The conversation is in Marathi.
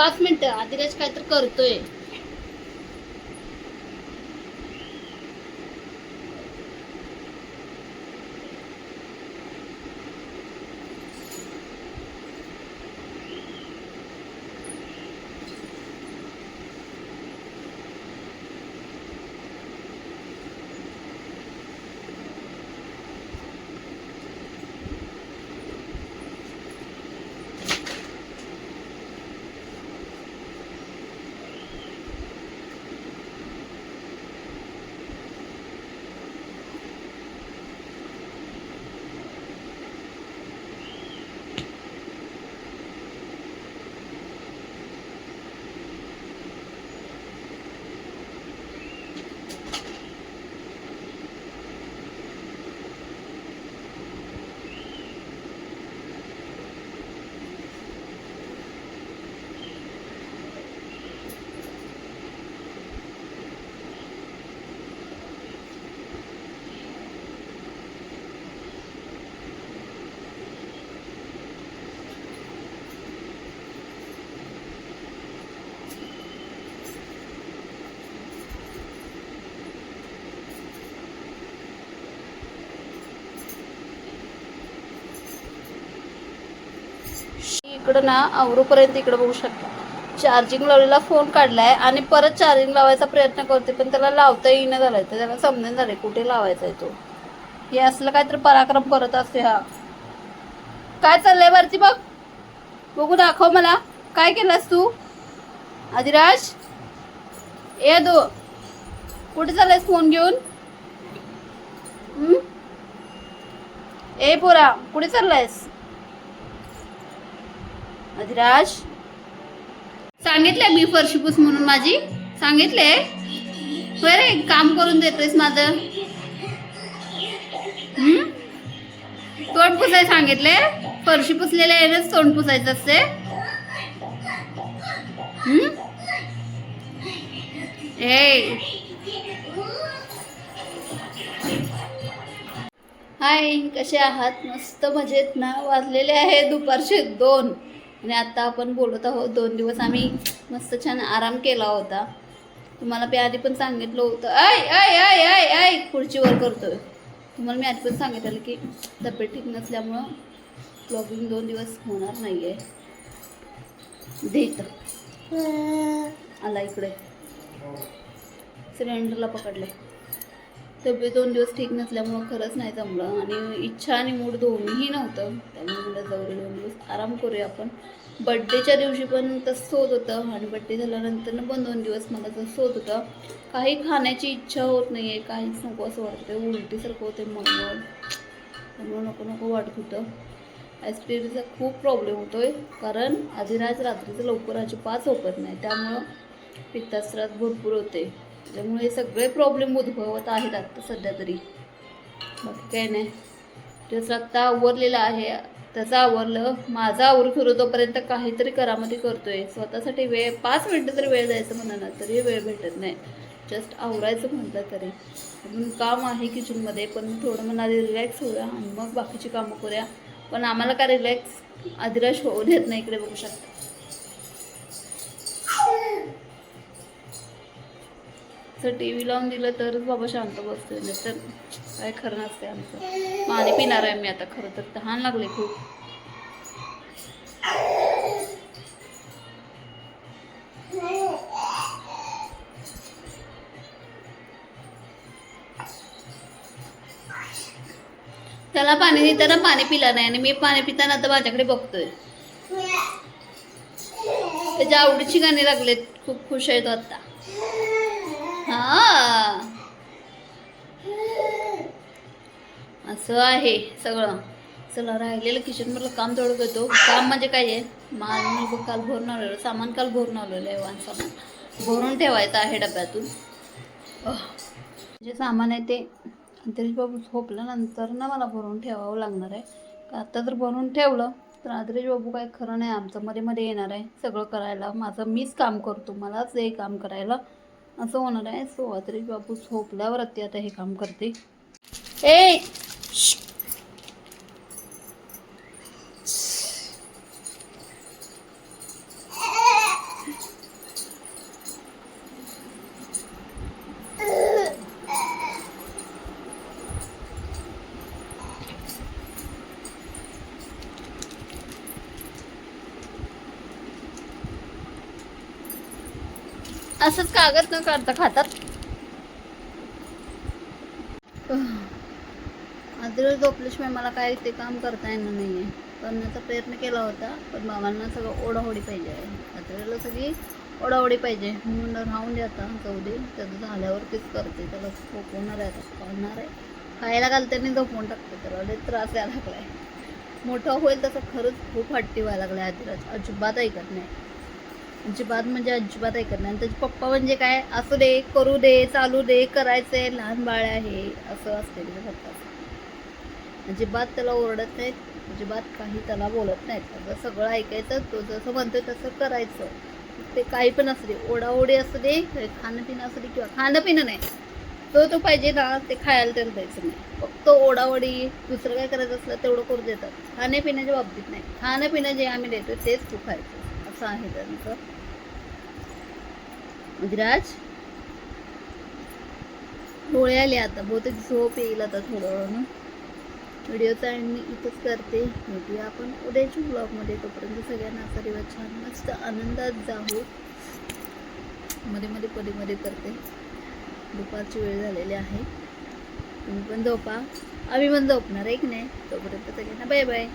पाच मिनिटं. आदिराज काय तर करतोय. इकडं ना आवरूपर्यंत इकडं बघू शकता. चार्जिंग लावलेला फोन काढलाय आणि परत चार्जिंग लावायचा प्रयत्न करते पण त्याला लावता येईना झालाय. तर त्याला समजेन झालंय कुठे लावायचा आहे तो. हे असलं काहीतरी पराक्रम करत असते हा. काय चाललंय वरती बघ. बघू दाखव मला. काय केलंस तू? आदिराज? ए दो. कुठे चाललायस फोन घेऊन? ए पोरा कुठे चाललायस? अधिराज? सांगितलंय मी फरशी पुस म्हणून माझी. सांगितले बरे काम करून देतोयस माझं. तोंड पुसाय सांगितले फरशी पुसलेल्या यानेच तोंड पुसायचं असते हे हाय कसे आहात? मस्त मजेत ना? वाजलेले आहे दुपारचे दोन. आणि आता आपण बोलत आहोत दोन दिवस आम्ही मस्त छान आराम केला होता. तुम्हाला मी आधी पण सांगितलं होतं. I I I I I खुर्चीवर करतोय. तुम्हाला मी आधी पण सांगितलं की तब्येत ठीक नसल्यामुळं ब्लॉगिंग दोन दिवस होणार नाही आहे देत आला इकडे. सिलेंडरला पकडले तब्येत दोन दिवस ठीक नसल्यामुळं खरंच नाही जमलं. आणि इच्छा आणि मूड दोन्हीही नव्हतं. त्यामुळे म्हणलं जवळ दोन दिवस आराम करूया आपण. बड्डेच्या दिवशी पण तसं होत होतं. आणि बड्डे झाल्यानंतर पण दोन दिवस मला तसं होत होतं. काही खाण्याची इच्छा होत नाही आहे काहीच नको असं वाटतं उलटीसारखं होते मग त्यामुळं नको नको वाटत होतं. ॲसिडिटीचा खूप प्रॉब्लेम होतो आहे कारण आधीराज रात्रीचं लवकर अजिबात झोपत नाही. त्यामुळं पित्तास्त्रात भरपूर होते त्याच्यामुळे सगळे प्रॉब्लेम उद्भवत आहेत आत्ता सध्या तरी. बाकी काय नाही. जसं आत्ता आवरलेलं आहे. त्याचं आवरलं. माझं आवर फिरू तोपर्यंत काहीतरी करामध्ये करतोय. स्वतःसाठी वेळ पाच मिनटं तरी वेळ द्यायचं म्हणा ना तरी वेळ भेटत नाही. जस्ट आवरायचं म्हटलं तरी. अजून काम आहे किचनमध्ये पण थोडं म्हणा रिलॅक्स होऊया आणि मग बाकीची कामं करूया. पण आम्हाला काय रिलॅक्स अधिराश होऊ देत नाही इकडे बघू शकता. तर टी व्ही लावून दिलं तरच बाबा शांत बसतोय. नाही तर काय खरं नसते आमचं. पाणी पिणार आहे मी आता खरं तर. तहान लागले खूप. त्याला पाणी देताना पाणी पिला नाही आणि मी पाणी पिताना आता माझ्याकडे बघतोय. त्याच्या आवडीची गाणी लागलेत. खूप खुश आहे तो आता. हा. असं आहे सगळं. चला राहिलेलं किचनमधलं काम थोडं करतो. काम म्हणजे काय आहे? माल मी काल भरून आलेलो. सामान काल भरून आलेलं आहे वान सामान. भरून ठेवायचं आहे डब्यातून. जे सामान आहे ते आदरेश बाबू झोपल्यानंतर ना मला भरून ठेवावं लागणार आहे. का आता जर भरून ठेवलं तर आदरेश बाबू काय खरं नाही. आमचं मध्ये मध्ये येणार आहे सगळं करायला. माझं मीच काम करतो मलाच हे काम करायला. असं होणार आहे. सो आदरेश बाबू झोपल्यावर ते आता हे काम करते. ए असंच कागद न करता खातात. आदिला झोपल्याशिवाय मला काय ते काम करता येणार नाही आहे करण्याचा प्रयत्न केला होता पण बाबांना सगळं ओढाओढी पाहिजे. आहे सगळी ओढाओढी पाहिजे. म्हणून राहून दे आता जाऊ दे. त्याचं झाल्यावरतीच करते. त्याला झोपवणार आहे आता आहे. खायला घालते आणि झोपवून टाकते. त्याला लय त्रास यायला लागलाय. मोठं होईल तसं खरंच खूप हट्टी व्हायला लागलाय आदिराज अजिबात ऐकत नाही. अजिबात म्हणजे अजिबात ऐकत नाही. आणि त्याचे पप्पा म्हणजे काय असू दे करू दे चालू दे करायचंय लहान बाळ आहे असं असते त्याच्या पप्पा अजिबात त्याला ओरडत नाहीत अजिबात काही त्याला बोलत नाहीत. त्याचं सगळं ऐकायचं तो जसं म्हणतो तसं करायचं. ते काही पण असू दे ओढाओढी असू दे खाणं पिणं असू दे किंवा खाणं पिणं नाही. तो तो पाहिजे ना ते खायला त्याला द्यायचं नाही. फक्त ओढाओढी दुसरं काय करायचं असलं तेवढं करू देतात. खाण्यापिण्याच्या बाबतीत नाही. खाणं पिणं जे आम्ही देतो तेच तू खायचं असं आहे त्यांचं. विराज डोळे आले आता. बहुतेक झोप येईल आता थोडं. वेळानं व्हिडिओचा एंड मी इथंच करते. भेटूया आपण उद्याच्या ब्लॉगमध्ये तोपर्यंत सगळ्यांना असा दिवस छान मस्त आनंदात जाऊ मध्ये मध्ये पदे मध्ये करते. दुपारची वेळ झालेली आहे. तुम्ही पण झोपा. आम्ही पण झोपणार आहे की नाही? तोपर्यंत सगळ्यांना बाय बाय